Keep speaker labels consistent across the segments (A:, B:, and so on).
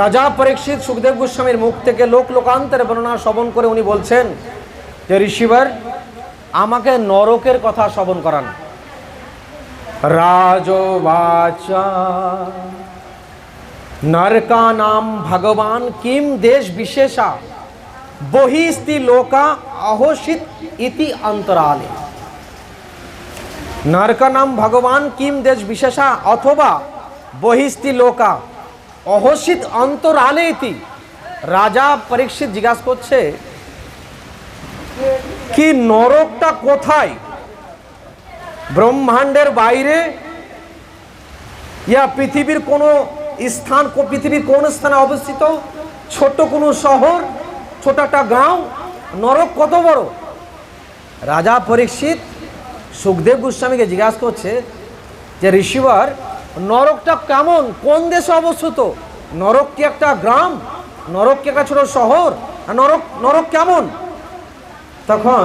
A: রাজা পরীক্ষিত সুখদেব গোস্বামীর মুখ থেকে লোক লোকান্তরে বর্ণনা শ্রবণ করে উনি বলছেন যে ঋষিবার আমাকে নরকের কথা শ্রবণ করান রাজবাচা নরকা নাম ভগবান কিম দেশ বিশেষা বহিস্তি লোকা আহোষিত ইতি অন্তরালে নরকা নাম ভগবান কিম দেশ বিশেষা অথবা বহিস্তি লোকা অহসিত অন্তরালে ইতি রাজা পরীক্ষিত জিজ্ঞাসা করছে কি নরকটা কোথায় ব্রহ্মাণ্ডের বাইরে ইয়া পৃথিবীর কোনো স্থান পৃথিবীর কোন স্থানে অবস্থিত ছোট কোনো শহর ছোট একটা গাঁও নরক কত বড় রাজা পরীক্ষিত সুখদেব গোস্বামীকে জিজ্ঞাসা করছে যে ঋষিবার নরকটা কেমন কোন দেশে অবস্থিত নরক কি একটা গ্রাম নরক কি একটা ছোট শহর আর নরক নরক কেমন তখন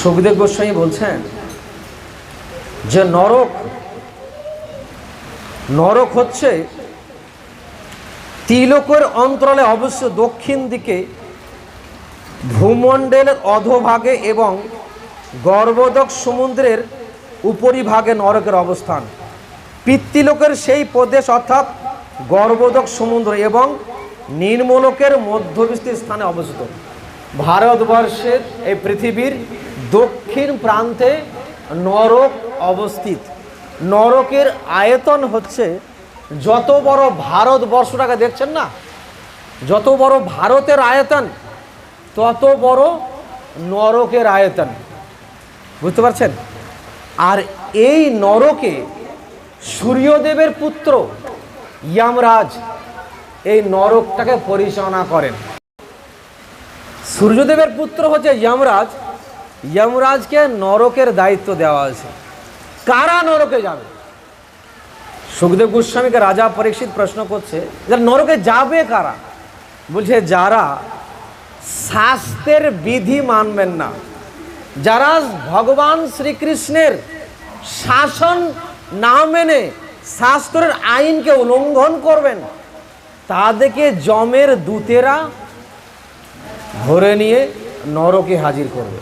A: সুখদেব গোস্বামী বলছেন যে নরক নরক হচ্ছে তিলকের অন্তরালে অবশ্য দক্ষিণ দিকে ভূমণ্ডলের অধোভাগে এবং গর্ভদক সমুদ্রের উপরিভাগে নরকের অবস্থান পিতৃলোকের সেই প্রদেশ অর্থাৎ গর্ভদক সমুদ্র এবং নির্মলোকের মধ্যবিস্তির স্থানে অবস্থিত ভারতবর্ষের এই পৃথিবীর দক্ষিণ প্রান্তে নরক অবস্থিত নরকের আয়তন হচ্ছে যত বড় ভারতবর্ষটাকে দেখছেন না যত বড় ভারতের আয়তন তত বড় নরকের আয়তন বুঝতে পারছেন আর এই নরকে সূর্যদেবের পুত্র ইয়ামরাজ এই নরকটাকে পরিচালনা করেন সূর্যদেবের পুত্র হচ্ছে ইয়ামরাজ ইয়ামরাজকে নরকের দায়িত্ব দেওয়া আছে কারা নরকে যাবে সুখদেব গোস্বামীকে রাজা পরীক্ষিত প্রশ্ন করছে যে নরকে যাবে কারা বলছে যারা শাস্ত্রের বিধি মানবেন না যারা ভগবান শ্রীকৃষ্ণের শাসন না মেনে শাস্ত্রের আইনকে উলঙ্ঘন করবেন তাদেরকে জমের দূতেরা ধরে নিয়ে নরকে হাজির করবে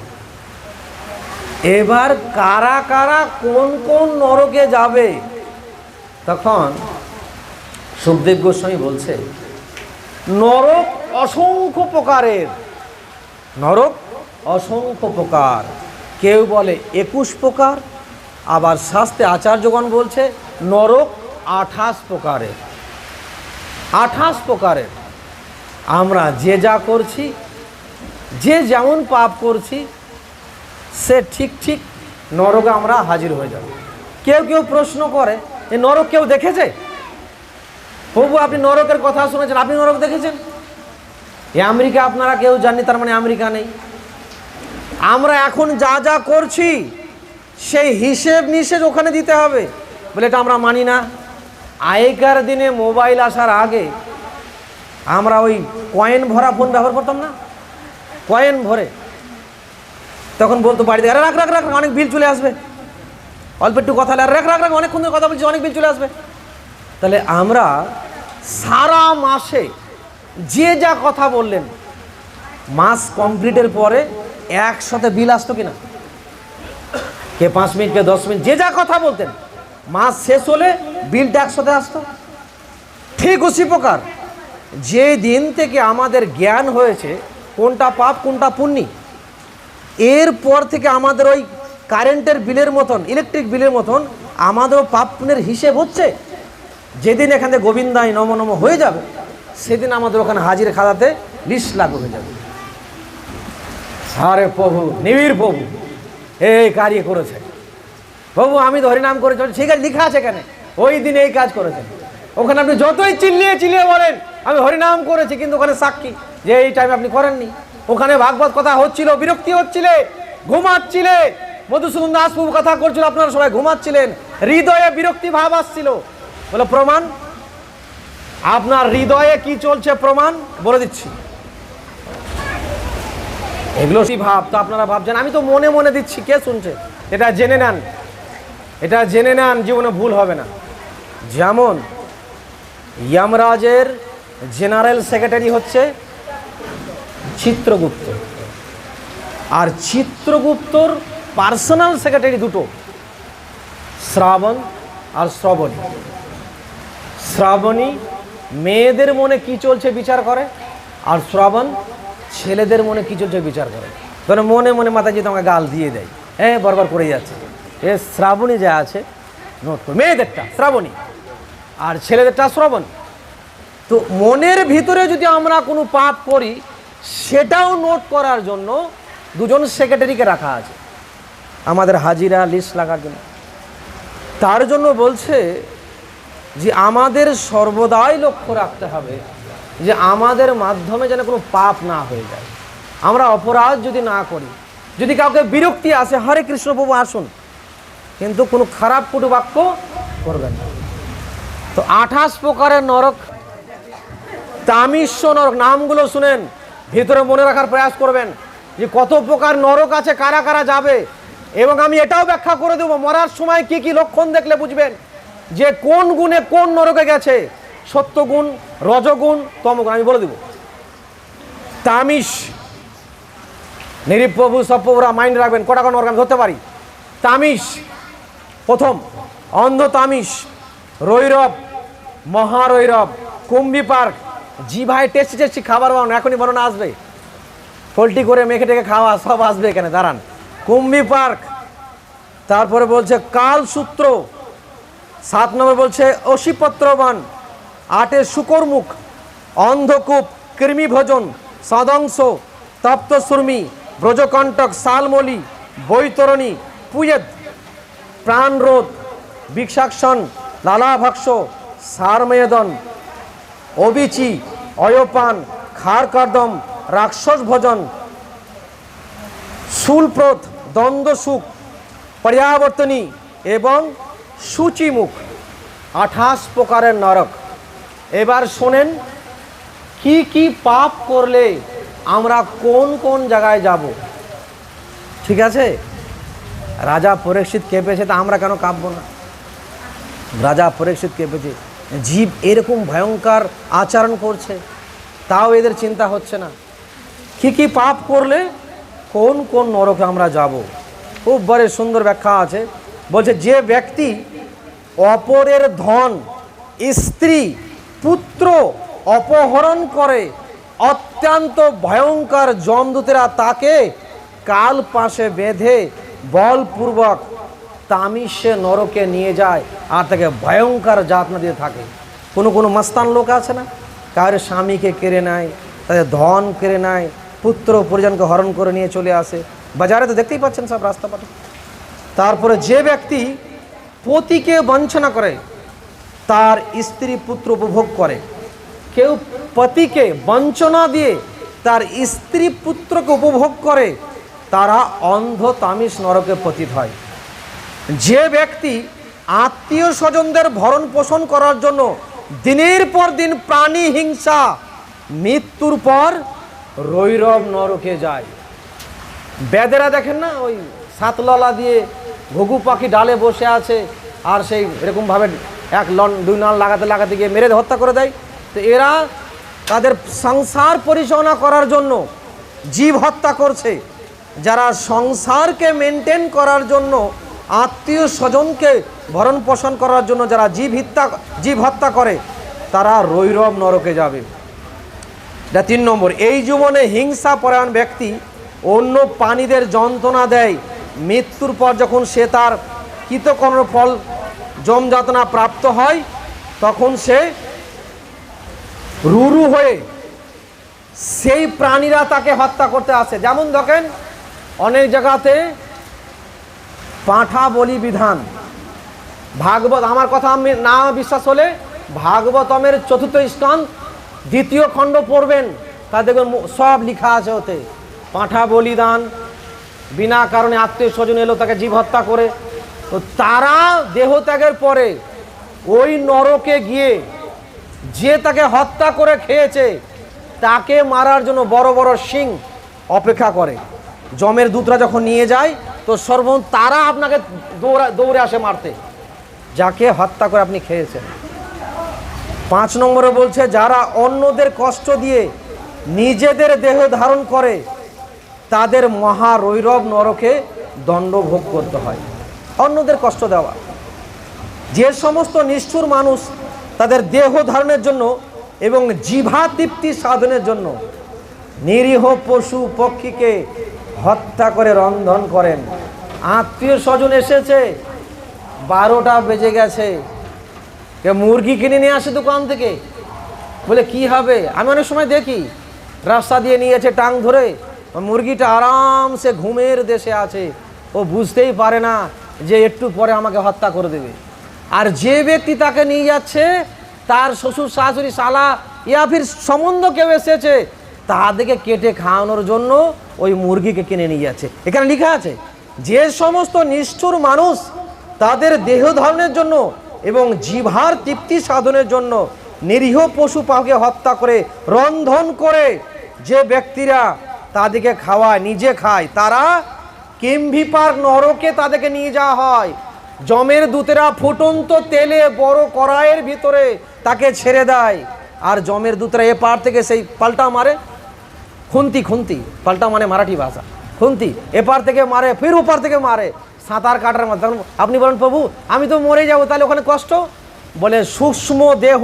A: এবার কারা কারা কোন কোন নরকে যাবে তখন সুখদেব গোস্বামী বলছে নরক অসংখ্য প্রকারের নরক অসংখ্য প্রকার কেউ বলে একুশ প্রকার আবার শাস্তে আচার্যগণ বলছে নরক আঠাশ প্রকারের আঠাশ প্রকারের আমরা যে যা করছি যে যেমন পাপ করছি সে ঠিক ঠিক নরকে আমরা হাজির হয়ে যাব কেউ কেউ প্রশ্ন করে যে নরক কেউ দেখেছে প্রভু আপনি নরকের কথা শুনেছেন আপনি নরক দেখেছেন এ আমেরিকা আপনারা কেউ জাননি তার মানে আমেরিকা নেই আমরা এখন যা যা করছি সেই হিসেব নিষেধ ওখানে দিতে হবে বলে এটা আমরা মানি না আগেকার দিনে মোবাইল আসার আগে আমরা ওই কয়েন ভরা ফোন ব্যবহার করতাম না কয়েন ভরে তখন বলতো বাড়িতে আরে রাখ রাখ রাখ অনেক বিল চলে আসবে অল্প একটু কথা আর রাখ রাখ রাখ অনেকক্ষণ ধরে কথা বলছি অনেক বিল চলে আসবে তাহলে আমরা সারা মাসে যে যা কথা বললেন মাস কমপ্লিটের পরে একসাথে বিল আসতো কিনা কে পাঁচ মিনিট কে দশ মিনিট যে যা কথা বলতেন মাস শেষ হলে বিলটা একসাথে আসতো ঠিক উসি প্রকার যে দিন থেকে আমাদের জ্ঞান হয়েছে কোনটা পাপ কোনটা পুণ্যি এরপর থেকে আমাদের ওই কারেন্টের বিলের মতন ইলেকট্রিক বিলের মতন আমাদেরও পাপনের হিসেব হচ্ছে যেদিন এখানে গোবিন্দায় নম নম হয়ে যাবে সেদিন আমাদের ওখানে হাজির খাদাতে লিস্ট লাগু হয়ে যাবে আরে প্রভু নিবিড় প্রভু এই কার্য করেছে প্রভু আমি ধরে নাম করে চলছি ঠিক আছে লেখা আছে এখানে ওই দিন এই কাজ করেছেন ওখানে আপনি যতই চিল্লিয়ে চিল্লিয়ে বলেন আমি হরিনাম করেছি কিন্তু ওখানে সাক্ষী যে এই টাইমে আপনি করেননি ওখানে ভাগবত কথা হচ্ছিল বিরক্তি হচ্ছিলে ঘুমাচ্ছিলে মধুসূদন প্রভু কথা করছিল আপনারা সবাই ঘুমাচ্ছিলেন হৃদয়ে বিরক্তি ভাব আসছিল বলে প্রমাণ আপনার হৃদয়ে কি চলছে প্রমাণ বলে দিচ্ছি এগুলো সেই ভাব তো আপনারা ভাবছেন আমি তো মনে মনে দিচ্ছি কে শুনছে এটা জেনে নেন এটা জেনে নেন জীবনে ভুল হবে না যেমন ইয়ামরাজের জেনারেল সেক্রেটারি হচ্ছে চিত্রগুপ্ত আর চিত্রগুপ্তর পার্সোনাল সেক্রেটারি দুটো শ্রাবণ আর শ্রবণী শ্রাবণী মেয়েদের মনে কি চলছে বিচার করে আর শ্রাবণ ছেলেদের মনে কিছু চলছে বিচার করে ধরো মনে মনে মাথায় যে আমাকে গাল দিয়ে দেয় হ্যাঁ বরবার করে যাচ্ছে এ শ্রাবণী যা আছে নোট করে মেয়েদেরটা শ্রাবণী আর ছেলেদেরটা শ্রবণ তো মনের ভিতরে যদি আমরা কোনো পাপ করি সেটাও নোট করার জন্য দুজন সেক্রেটারিকে রাখা আছে আমাদের হাজিরা লিস্ট লাগার জন্য তার জন্য বলছে যে আমাদের সর্বদাই লক্ষ্য রাখতে হবে যে আমাদের মাধ্যমে যেন কোনো পাপ না হয়ে যায় আমরা অপরাধ যদি না করি যদি কাউকে বিরক্তি আসে হরে কৃষ্ণপ্রভু আসুন কিন্তু কোনো খারাপ কুটু বাক্য করবেন না তো আঠাশ প্রকারের নরক তামিশ্ব নরক নামগুলো শুনেন ভিতরে মনে রাখার প্রয়াস করবেন যে কত প্রকার নরক আছে কারা কারা যাবে এবং আমি এটাও ব্যাখ্যা করে দেবো মরার সময় কি কি লক্ষণ দেখলে বুঝবেন যে কোন গুণে কোন নরকে গেছে সত্যগুণ রজগুণ তমগুণ আমি বলে দেব তামিস নিরীপ্রভু সপ্রভুরা মাইন্ড রাখবেন কটা কোনো অর্গান ধরতে পারি তামিস প্রথম অন্ধ তামিস রৈরব মহারৈরব কুম্ভী পার্ক জি ভাই টেস্টি টেস্টি খাবার বানানো এখনই বানানো আসবে পোলট্রি করে মেখে টেখে খাওয়া সব আসবে এখানে দাঁড়ান কুম্ভী পার্ক তারপরে বলছে কালসূত্র সাত নম্বর বলছে অশিপত্রবান আটে শুকরমুখ অন্ধকূপ কৃমিভোজন সদংশ তপ্তসুর্মি ব্রজকণ্টক শালমলি বৈতরণী পুয়েদ প্রাণরোধ বিক্ষাক্ষণ লালাভাক্স সারমেদন অবিচি অয়পান খারকর্দম রাক্ষস ভোজন শুলপ্রোধ দ্বন্দ্বসুখ পর্যাবর্তনী এবং সূচিমুখ আঠাশ প্রকারের নরক এবার শোনেন কি কি পাপ করলে আমরা কোন কোন জায়গায় যাব ঠিক আছে রাজা পরীক্ষিত কেঁপেছে তা আমরা কেন কাঁপব না রাজা পরীক্ষিত কেঁপেছে জীব এরকম ভয়ঙ্কর আচরণ করছে তাও এদের চিন্তা হচ্ছে না কি কি পাপ করলে কোন কোন নরকে আমরা যাব খুব বড় সুন্দর ব্যাখ্যা আছে বলছে যে ব্যক্তি অপরের ধন স্ত্রী পুত্র অপহরণ করে অত্যন্ত ভয়ঙ্কর জমদূতেরা তাকে কাল পাশে বেঁধে বলপূর্বক তামিষে নরকে নিয়ে যায় আর তাকে ভয়ঙ্কর যাতনা দিয়ে থাকে কোনো কোনো মাস্তান লোক আছে না কার স্বামীকে কেড়ে নেয় তাদের ধন কেড়ে নেয় পুত্র পরিজনকে হরণ করে নিয়ে চলে আসে বাজারে তো দেখতেই পাচ্ছেন সব রাস্তাপাটে তারপরে যে ব্যক্তি পতিকে বঞ্চনা করে তার স্ত্রী পুত্র উপভোগ করে কেউ পতিকে বঞ্চনা দিয়ে তার স্ত্রী পুত্রকে উপভোগ করে তারা অন্ধ তামিস নরকে পতিত হয় যে ব্যক্তি আত্মীয় স্বজনদের ভরণ পোষণ করার জন্য দিনের পর দিন প্রাণী হিংসা মৃত্যুর পর রৈরব নরকে যায় বেদেরা দেখেন না ওই সাতললা দিয়ে ঘুঘু পাখি ডালে বসে আছে আর সেই এরকমভাবে এক লন দুই নল লাগাতে লাগাতে গিয়ে মেরে হত্যা করে দেয় তো এরা তাদের সংসার পরিচালনা করার জন্য জীব হত্যা করছে যারা সংসারকে মেনটেন করার জন্য আত্মীয় স্বজনকে ভরণ পোষণ করার জন্য যারা জীব হত্যা জীব হত্যা করে তারা রৈরব নরকে যাবে এটা তিন নম্বর এই জীবনে হিংসা পরায়ণ ব্যক্তি অন্য প্রাণীদের যন্ত্রণা দেয় মৃত্যুর পর যখন সে তার কৃতকর্ম ফল যমযাতনা প্রাপ্ত হয় তখন সে রুরু হয়ে সেই প্রাণীরা তাকে হত্যা করতে আসে যেমন দেখেন অনেক জায়গাতে পাঁঠা বলি বিধান ভাগবত আমার কথা আমি না বিশ্বাস হলে ভাগবতমের চতুর্থ স্থান দ্বিতীয় খণ্ড পড়বেন তা দেখবেন সব লিখা আছে ওতে পাঁঠা বলিদান বিনা কারণে আত্মীয় স্বজন এলো তাকে জীব হত্যা করে তো তারা দেহত্যাগের পরে ওই নরকে গিয়ে যে তাকে হত্যা করে খেয়েছে তাকে মারার জন্য বড় বড় শিং অপেক্ষা করে জমের দূতরা যখন নিয়ে যায় তো সর্ব তারা আপনাকে দৌড়া দৌড়ে আসে মারতে যাকে হত্যা করে আপনি খেয়েছেন পাঁচ নম্বরে বলছে যারা অন্যদের কষ্ট দিয়ে নিজেদের দেহ ধারণ করে তাদের রৈরব নরকে দণ্ড ভোগ করতে হয় অন্যদের কষ্ট দেওয়া যে সমস্ত নিষ্ঠুর মানুষ তাদের দেহ ধারণের জন্য এবং জিভা তৃপ্তি সাধনের জন্য নিরীহ পশু পক্ষীকে হত্যা করে রন্ধন করেন আত্মীয় স্বজন এসেছে বারোটা বেজে গেছে কে মুরগি কিনে নিয়ে আসে দোকান থেকে বলে কি হবে আমি অনেক সময় দেখি রাস্তা দিয়ে নিয়েছে টাং ধরে মুরগিটা আরামসে ঘুমের দেশে আছে ও বুঝতেই পারে না যে একটু পরে আমাকে হত্যা করে দেবে আর যে ব্যক্তি তাকে নিয়ে যাচ্ছে তার শ্বশুর শাশুড়ি শালা ইয়াফির সম্বন্ধ কেউ এসেছে তাদেরকে কেটে খাওয়ানোর জন্য ওই মুরগিকে কিনে নিয়ে যাচ্ছে এখানে লেখা আছে যে সমস্ত নিষ্ঠুর মানুষ তাদের দেহ ধারণের জন্য এবং জিভার তৃপ্তি সাধনের জন্য নিরীহ পশু পাকে হত্যা করে রন্ধন করে যে ব্যক্তিরা তাদেরকে খাওয়ায় নিজে খায় তারা কেমভি পার্ক নরকে তাদেরকে নিয়ে যাওয়া হয় জমের দূতেরা ফুটন্ত তেলে বড় কড়াইয়ের ভিতরে তাকে ছেড়ে দেয় আর জমের দূতেরা এ পার থেকে সেই পাল্টা মারে খুন্তি খুন্তি পাল্টা মানে মারাঠি ভাষা খুন্তি এপার থেকে মারে ফের ওপার থেকে মারে সাঁতার কাটার মধ্যে আপনি বলেন প্রভু আমি তো মরে যাব তাহলে ওখানে কষ্ট বলে সূক্ষ্ম দেহ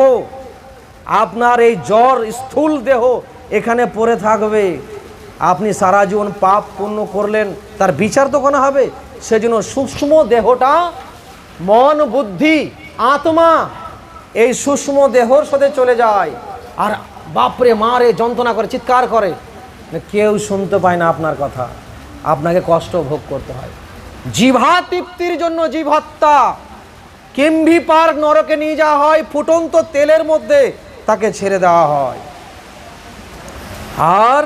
A: আপনার এই জ্বর স্থূল দেহ এখানে পড়ে থাকবে আপনি সারা জীবন পাপ পূর্ণ করলেন তার বিচার তো কোনো হবে সেজন্য সূক্ষ্ম দেহটা মন বুদ্ধি আত্মা এই সূক্ষ্ম দেহর সাথে চলে যায় আর বাপরে মারে যন্ত্রণা করে চিৎকার করে কেউ শুনতে পায় না আপনার কথা আপনাকে কষ্ট ভোগ করতে হয় জিভা তৃপ্তির জন্য জিভাত্মা কিম্ভি পার্ক নরকে নিয়ে যাওয়া হয় ফুটন্ত তেলের মধ্যে তাকে ছেড়ে দেওয়া হয় আর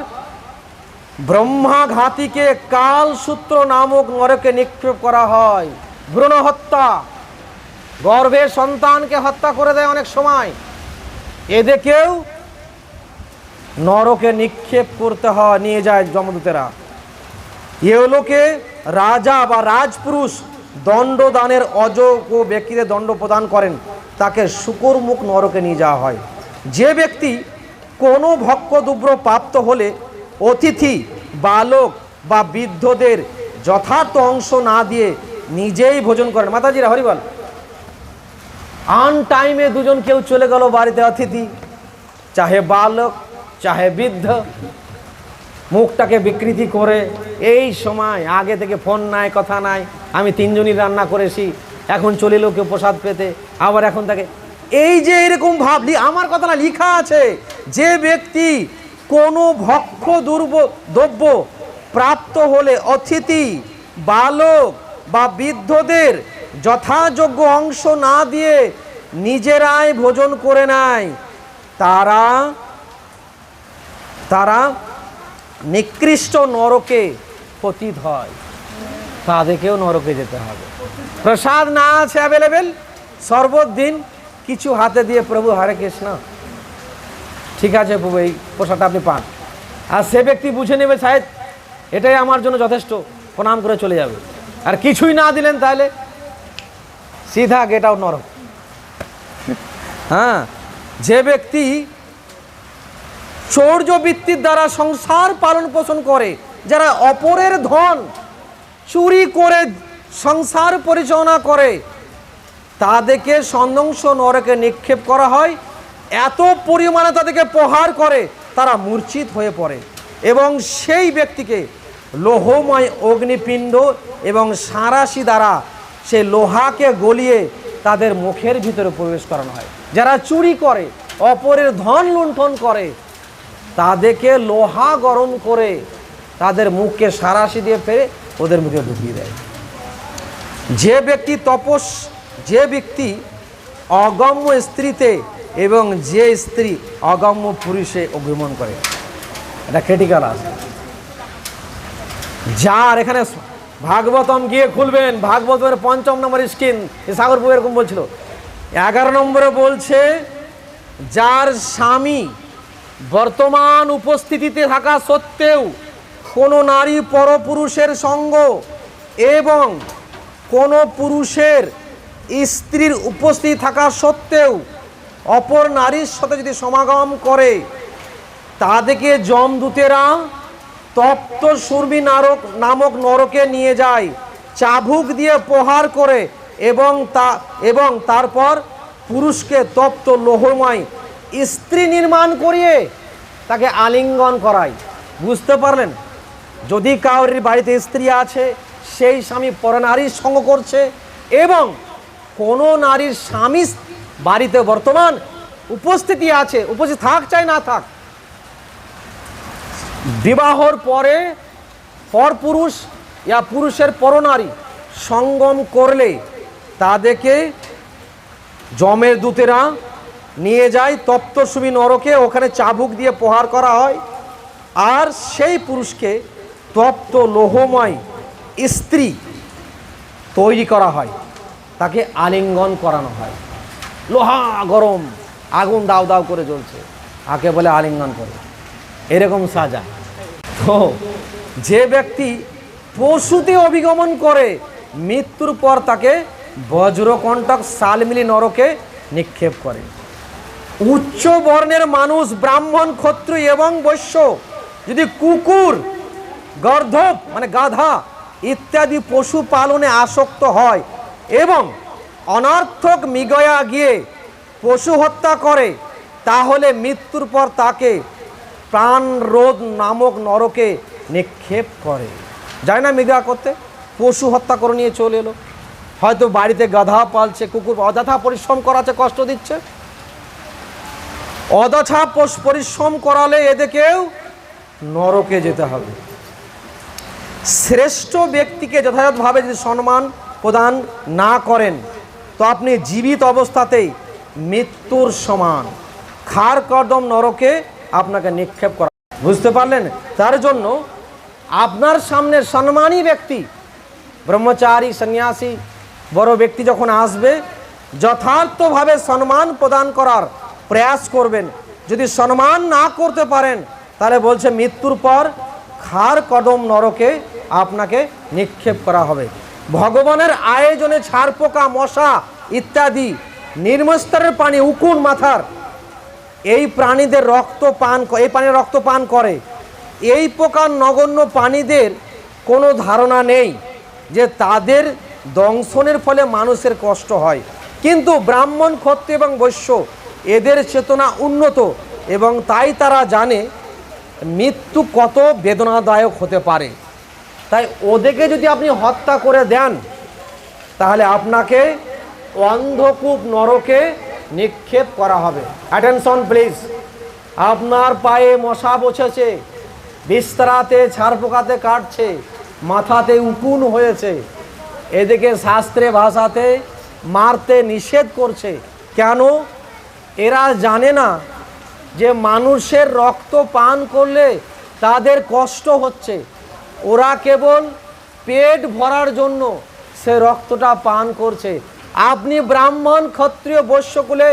A: ব্রহ্মাঘাতীকে কালসূত্র নামক নরকে নিক্ষেপ করা হয় ভ্রূণ হত্যা গর্ভে সন্তানকে হত্যা করে দেয় অনেক সময় এদেরকেও নরকে নিক্ষেপ করতে হয় নিয়ে যায় জমদূতেরা এলোকে রাজা বা রাজপুরুষ দণ্ডদানের অযোগ্য ব্যক্তিদের দণ্ড প্রদান করেন তাকে মুখ নরকে নিয়ে যাওয়া হয় যে ব্যক্তি কোনো ভক্ত দুব্র প্রাপ্ত হলে অতিথি বালক বা বৃদ্ধদের যথার্থ অংশ না দিয়ে নিজেই ভোজন করেন মাতাজিরা হরিবল আন টাইমে দুজন কেউ চলে গেল বাড়িতে অতিথি চাহে বালক চাহে বৃদ্ধ মুখটাকে বিকৃতি করে এই সময় আগে থেকে ফোন নাই কথা নাই আমি তিনজনই রান্না করেছি এখন চলিল কেউ প্রসাদ পেতে আবার এখন তাকে এই যে এরকম ভাবলি আমার কথা না লিখা আছে যে ব্যক্তি কোনো ভক্ষ দুর্ব দ্রব্য প্রাপ্ত হলে অতিথি বালক বা বৃদ্ধদের যথাযোগ্য অংশ না দিয়ে নিজেরাই ভোজন করে নেয় তারা তারা নিকৃষ্ট নরকে পতিত হয় তাদেরকেও নরকে যেতে হবে প্রসাদ না আছে অ্যাভেলেবেল সর্বদিন কিছু হাতে দিয়ে প্রভু হরে কৃষ্ণ ঠিক আছে এই পোশাকটা আপনি পান আর সে ব্যক্তি বুঝে নেবে সাহেব এটাই আমার জন্য যথেষ্ট প্রণাম করে চলে যাবে আর কিছুই না দিলেন তাহলে সিধা গেট আউট নরম হ্যাঁ যে ব্যক্তি বৃত্তির দ্বারা সংসার পালন পোষণ করে যারা অপরের ধন চুরি করে সংসার পরিচালনা করে তাদেরকে সন্দংশ নরকে নিক্ষেপ করা হয় এত পরিমাণে তাদেরকে প্রহার করে তারা মূর্ছিত হয়ে পড়ে এবং সেই ব্যক্তিকে লোহময় অগ্নিপিণ্ড এবং সাঁড়াশি দ্বারা সে লোহাকে গলিয়ে তাদের মুখের ভিতরে প্রবেশ করানো হয় যারা চুরি করে অপরের ধন লুণ্ঠন করে তাদেরকে লোহা গরম করে তাদের মুখকে সাঁড়াশি দিয়ে ফেরে ওদের মুখে ঢুকিয়ে দেয় যে ব্যক্তি তপস যে ব্যক্তি অগম্য স্ত্রীতে এবং যে স্ত্রী অগম্য পুরুষে অগ্রমন করে এটা ক্রিটিক্যাল আছে যার এখানে ভাগবতম গিয়ে খুলবেন ভাগবতমের পঞ্চম নম্বর স্কিন সাগরপুর এরকম বলছিল এগারো নম্বরে বলছে যার স্বামী বর্তমান উপস্থিতিতে থাকা সত্ত্বেও কোনো নারী পরপুরুষের সঙ্গ এবং কোনো পুরুষের স্ত্রীর উপস্থিতি থাকা সত্ত্বেও অপর নারীর সাথে যদি সমাগম করে তাদেরকে যমদূতেরা তপ্ত সুরবি নারক নামক নরকে নিয়ে যায় চাভুক দিয়ে প্রহার করে এবং তা এবং তারপর পুরুষকে তপ্ত লোহময় স্ত্রী নির্মাণ করিয়ে তাকে আলিঙ্গন করায় বুঝতে পারলেন যদি কাউরির বাড়িতে স্ত্রী আছে সেই স্বামী পরনারীর সঙ্গ করছে এবং কোনো নারীর স্বামী বাড়িতে বর্তমান উপস্থিতি আছে উপস্থিত থাক চাই না থাক বিবাহর পরে পর পুরুষ ইয়া পুরুষের পরনারী সঙ্গম করলে তাদেরকে জমের দূতেরা নিয়ে যায় সুমি নরকে ওখানে চাবুক দিয়ে প্রহার করা হয় আর সেই পুরুষকে তপ্ত লোহময় স্ত্রী তৈরি করা হয় তাকে আলিঙ্গন করানো হয় লোহা গরম আগুন দাও দাও করে জ্বলছে আকে বলে আলিঙ্গন করে এরকম সাজা তো যে ব্যক্তি পশুতে অভিগমন করে মৃত্যুর পর তাকে বজ্রকণ্টক সালমিলি নরকে নিক্ষেপ করে উচ্চ বর্ণের মানুষ ব্রাহ্মণ ক্ষত্র এবং বৈশ্য যদি কুকুর গর্ধব মানে গাধা ইত্যাদি পশু পালনে আসক্ত হয় এবং অনর্থক মিগয়া গিয়ে পশু হত্যা করে তাহলে মৃত্যুর পর তাকে প্রাণরোধ নামক নরকে নিক্ষেপ করে যায় না মিগয়া করতে পশু হত্যা করে নিয়ে চলে এলো হয়তো বাড়িতে গাধা পালছে কুকুর অযথা পরিশ্রম করাছে কষ্ট দিচ্ছে অযথা পরিশ্রম করালে এদেরকেও নরকে যেতে হবে শ্রেষ্ঠ ব্যক্তিকে যথাযথভাবে যদি সম্মান প্রদান না করেন তো আপনি জীবিত অবস্থাতেই মৃত্যুর সমান খার কদম নরকে আপনাকে নিক্ষেপ করা বুঝতে পারলেন তার জন্য আপনার সামনে সম্মানী ব্যক্তি ব্রহ্মচারী সন্ন্যাসী বড় ব্যক্তি যখন আসবে যথার্থভাবে সম্মান প্রদান করার প্রয়াস করবেন যদি সম্মান না করতে পারেন তাহলে বলছে মৃত্যুর পর খার কদম নরকে আপনাকে নিক্ষেপ করা হবে ভগবানের আয়োজনে ছাড়পোকা মশা ইত্যাদি নির্মস্তরের প্রাণী উকুন মাথার এই প্রাণীদের রক্ত পান এই প্রাণী রক্ত পান করে এই প্রকার নগণ্য প্রাণীদের কোনো ধারণা নেই যে তাদের দংশনের ফলে মানুষের কষ্ট হয় কিন্তু ব্রাহ্মণ ক্ষত্রিয় এবং বৈশ্য এদের চেতনা উন্নত এবং তাই তারা জানে মৃত্যু কত বেদনাদায়ক হতে পারে তাই ওদেরকে যদি আপনি হত্যা করে দেন তাহলে আপনাকে অন্ধকূপ নরকে নিক্ষেপ করা হবে অ্যাটেনশন প্লিজ আপনার পায়ে মশা বসেছে বিস্তারাতে ছাড় পোকাতে কাটছে মাথাতে উকুন হয়েছে এদিকে শাস্ত্রে ভাষাতে মারতে নিষেধ করছে কেন এরা জানে না যে মানুষের রক্ত পান করলে তাদের কষ্ট হচ্ছে ওরা কেবল পেট ভরার জন্য সে রক্তটা পান করছে আপনি ব্রাহ্মণ ক্ষত্রিয় বৈশ্যকুলে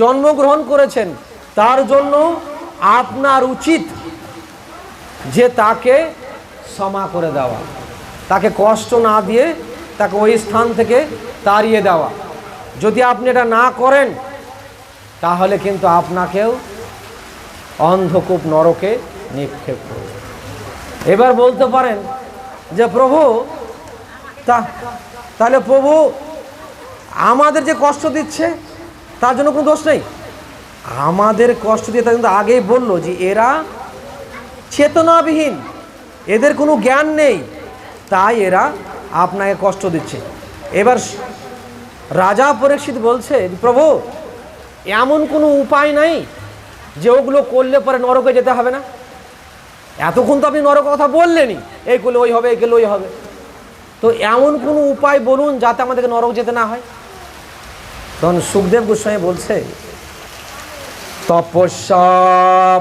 A: জন্মগ্রহণ করেছেন তার জন্য আপনার উচিত যে তাকে ক্ষমা করে দেওয়া তাকে কষ্ট না দিয়ে তাকে ওই স্থান থেকে তাড়িয়ে দেওয়া যদি আপনি এটা না করেন তাহলে কিন্তু আপনাকেও অন্ধকূপ নরকে নিক্ষেপ করবে এবার বলতে পারেন যে প্রভু তা তাহলে প্রভু আমাদের যে কষ্ট দিচ্ছে তার জন্য কোনো দোষ নেই আমাদের কষ্ট দিয়ে তারা কিন্তু আগেই বললো যে এরা চেতনাবিহীন এদের কোনো জ্ঞান নেই তাই এরা আপনাকে কষ্ট দিচ্ছে এবার রাজা পরীক্ষিত বলছে প্রভু এমন কোনো উপায় নাই যে ওগুলো করলে পরে নরকে যেতে হবে না এতক্ষণ তো আপনি নরক কথা বললেনই এই করলে ওই হবে এই করলে ওই হবে তো এমন কোনো উপায় বলুন যাতে আমাদেরকে নরক যেতে না হয় তখন সুখদেব গোস্বামী বলছে তপস্যা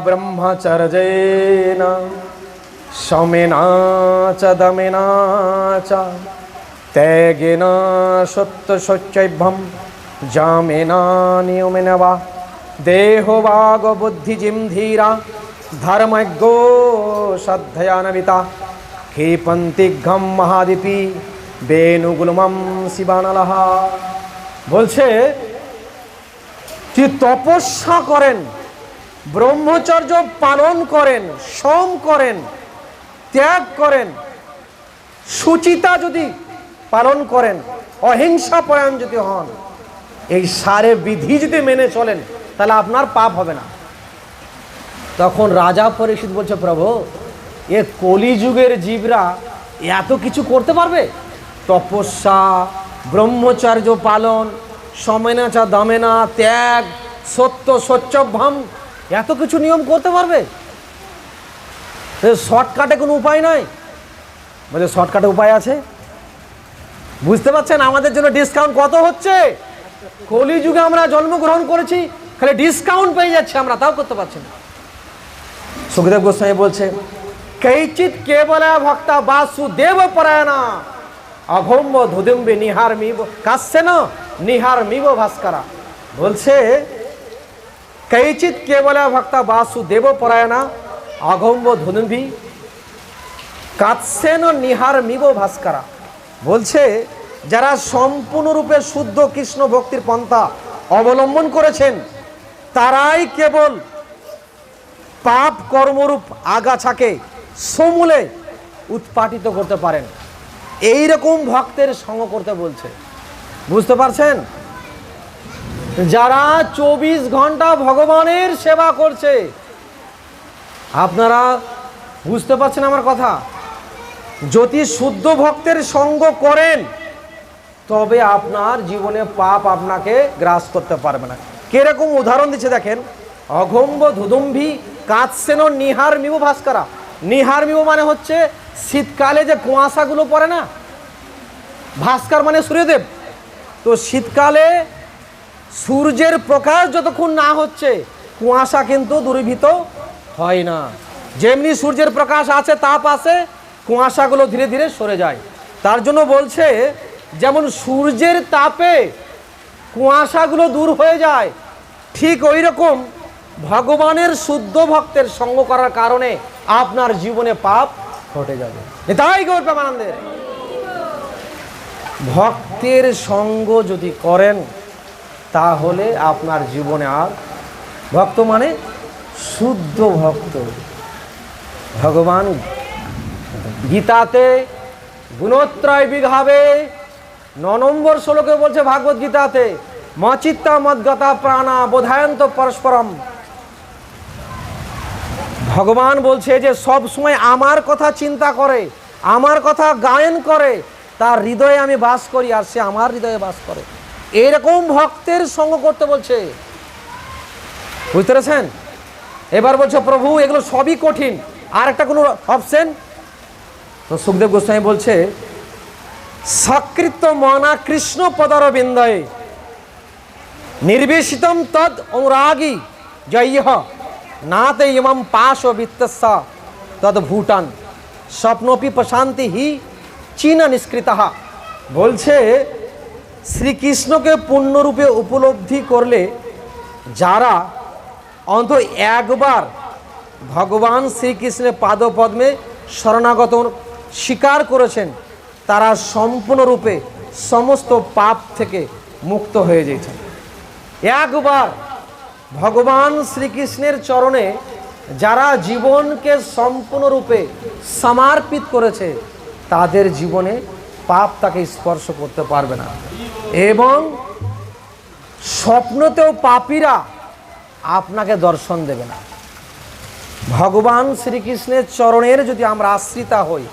A: ব্রহ্মচর্যেন সমেনা চ সত্য সচ্চৈভ্যম জামেনা নিয়মেন বা দেহ বাগ বুদ্ধিজিম ধীরা ধর্মজ্ঞ শ্রদ্ধয়ানবিতা ক্ষেপন্তিঘম মহাদীপী বেণুগুলমম শিবানলহা বলছে তপস্যা করেন ব্রহ্মচর্য পালন করেন সম করেন ত্যাগ করেন সুচিতা যদি পালন করেন অহিংসা পরায়ণ যদি হন এই সারে বিধি যদি মেনে চলেন তাহলে আপনার পাপ হবে না তখন রাজা পরিষদ বলছে প্রভু এ কলিযুগের জীবরা এত কিছু করতে পারবে তপস্যা ব্রহ্মচার্য পালন সমেনাচা দামেনা ত্যাগ সত্য সচ্চভ্যাম এত কিছু নিয়ম করতে পারবে শর্টকাটে কোনো উপায় নাই বলছে শর্টকাটে উপায় আছে বুঝতে পারছেন আমাদের জন্য ডিসকাউন্ট কত হচ্ছে কলিযুগে আমরা জন্মগ্রহণ করেছি খালি ডিসকাউন্ট পেয়ে যাচ্ছি আমরা তাও করতে পারছি না সুখদেব গোস্বামী বলছে কৈচিত কেবল ভক্তা বাসুদেব পরায়ণা অঘম্ব ধুদুম্বে নিহার মিব কাঁদছে না নিহার মিব ভাস্করা বলছে কৈচিত কেবল ভক্তা দেব পরায়ণা অঘম্ব ধুদুম্বি কাঁদছেন নিহার মিব ভাস্করা বলছে যারা সম্পূর্ণরূপে শুদ্ধ কৃষ্ণ ভক্তির পন্থা অবলম্বন করেছেন তারাই কেবল পাপ কর্মরূপ আগাছাকে সমূলে উৎপাটিত করতে পারেন এই রকম ভক্তের সঙ্গ করতে বলছে বুঝতে পারছেন যারা ২৪ ঘন্টা ভগবানের সেবা করছে আপনারা বুঝতে পারছেন আমার কথা যদি শুদ্ধ ভক্তের সঙ্গ করেন তবে আপনার জীবনে পাপ আপনাকে গ্রাস করতে পারবে না কিরকম উদাহরণ দিচ্ছে দেখেন অঘম্ব ধুদম্ভি কাঁচসেন নিহার মিমু ভাস্করা নিহার মিমু মানে হচ্ছে শীতকালে যে কুয়াশাগুলো পড়ে না ভাস্কর মানে সূর্যদেব তো শীতকালে সূর্যের প্রকাশ যতক্ষণ না হচ্ছে কুয়াশা কিন্তু দূরীভূত হয় না যেমনি সূর্যের প্রকাশ আছে তাপ আছে কুয়াশাগুলো ধীরে ধীরে সরে যায় তার জন্য বলছে যেমন সূর্যের তাপে কুয়াশাগুলো দূর হয়ে যায় ঠিক ওই রকম ভগবানের শুদ্ধ ভক্তের সঙ্গ করার কারণে আপনার জীবনে পাপ ঘটে যাবে তাই গৌর প্রেমানন্দের ভক্তের সঙ্গ যদি করেন তাহলে আপনার জীবনে আর ভক্ত মানে শুদ্ধ ভক্ত ভগবান গীতাতে গুণত্রয় বিঘাবে ন নম্বর শ্লোকে বলছে ভাগবত গীতাতে মচিত্তা মদ্গতা প্রাণা বোধায়ন্ত পরস্পরম ভগবান বলছে যে সব সময় আমার কথা চিন্তা করে আমার কথা গায়ন করে তার হৃদয়ে আমি বাস করি আর সে আমার হৃদয়ে বাস করে এরকম ভক্তের সঙ্গ করতে বলছে বুঝতে পেরেছেন এবার বলছে প্রভু এগুলো সবই কঠিন আর একটা কোনো অপশন তো সুখদেব গোস্বামী বলছে সকৃত মনা কৃষ্ণ পদার বিন্দয়ে নির্বেশিতম তদ অনুরাগী জয় নাতে ইমাম পাশ ও বিত্তসা তদ ভুটান স্বপ্নপি প্রশান্তি হি চীনা নিষ্কৃতাহা বলছে শ্রীকৃষ্ণকে পূর্ণরূপে উপলব্ধি করলে যারা অন্ত একবার ভগবান শ্রীকৃষ্ণের পাদপদ্মে শরণাগত স্বীকার করেছেন তারা সম্পূর্ণরূপে সমস্ত পাপ থেকে মুক্ত হয়ে যেয়েছেন একবার ভগবান শ্রীকৃষ্ণের চরণে যারা জীবনকে সম্পূর্ণরূপে সমর্পিত করেছে তাদের জীবনে পাপ তাকে স্পর্শ করতে পারবে না এবং স্বপ্নতেও পাপীরা আপনাকে দর্শন দেবে না ভগবান শ্রীকৃষ্ণের চরণের যদি আমরা আশ্রিতা হই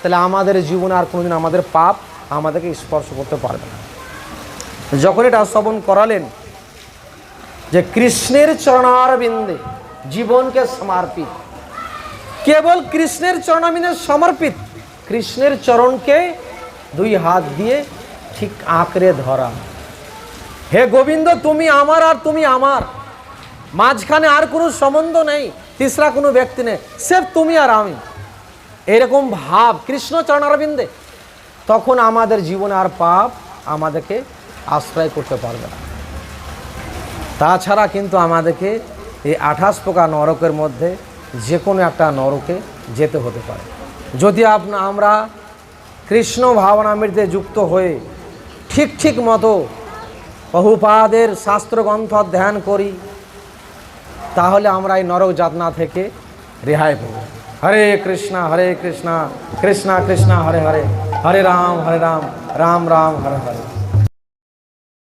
A: তাহলে আমাদের জীবনে আর কোনোদিন আমাদের পাপ আমাদেরকে স্পর্শ করতে পারবে না যখন এটা শ্রবণ করালেন যে কৃষ্ণের চরণার বিন্দে জীবনকে সমর্পিত কেবল কৃষ্ণের চরণাবিন্দে সমর্পিত কৃষ্ণের চরণকে দুই হাত দিয়ে ঠিক আঁকড়ে ধরা হে গোবিন্দ তুমি আমার আর তুমি আমার মাঝখানে আর কোনো সম্বন্ধ নেই তিসরা কোনো ব্যক্তি নেই সে তুমি আর আমি এরকম ভাব কৃষ্ণ চরণারবিন্দে তখন আমাদের জীবনে আর পাপ আমাদেরকে আশ্রয় করতে পারবে না তাছাড়া কিন্তু আমাদেরকে এই আঠাশ প্রকার নরকের মধ্যে যে কোনো একটা নরকে যেতে হতে পারে যদি আপনা আমরা কৃষ্ণ ভাবনামৃতে যুক্ত হয়ে ঠিক ঠিক মতো বহুপাদের শাস্ত্রগ্রন্থ অধ্যয়ন করি তাহলে আমরা এই নরক যাতনা থেকে রেহাই পাব হরে কৃষ্ণা হরে কৃষ্ণা কৃষ্ণা কৃষ্ণা হরে হরে হরে রাম হরে রাম রাম রাম হরে হরে